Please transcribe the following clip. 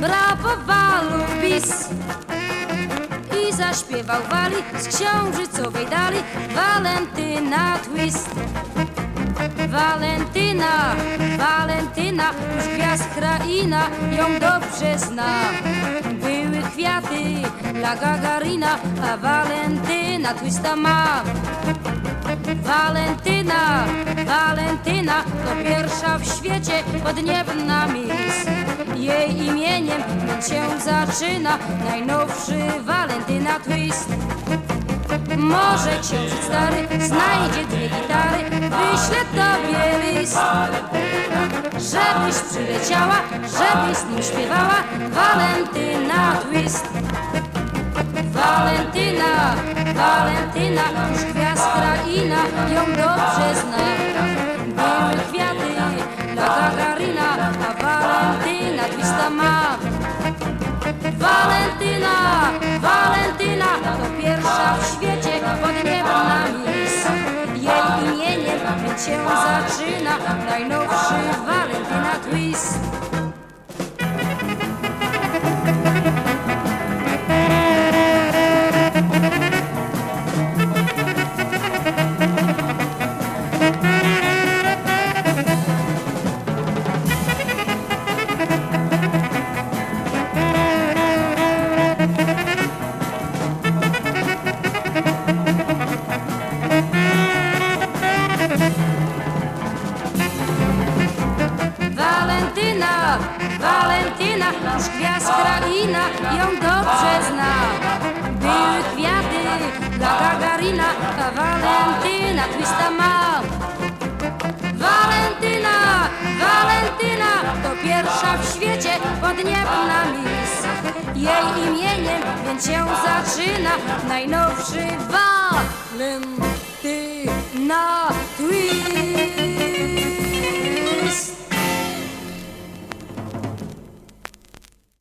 brawowalu bis i zaśpiewał wali z księżycowej dali Walentyna twist. Walentyna, Walentyna, już gwiazd kraina ją dobrze zna. Były kwiaty dla Gagarina, a Walentyna twista ma. Walentyna, w świecie podniebna mis. Jej imieniem się zaczyna najnowszy Walentyna twist. Może księżyc stary znajdzie dwie gitary, wyślę tobie list. Żebyś przyleciała, żebyś z nim śpiewała Walentyna twist. Walentyna, Walentyna, już gwiazd kraina ją się zaczyna Walentyna, już gwiazd ją dobrze zna. Były kwiaty dla Gagarina, a Walentyna twista ma. Walentyna, Walentyna, to pierwsza w świecie podniebna mis. Jej imieniem więc się zaczyna najnowszy Walentyna twist.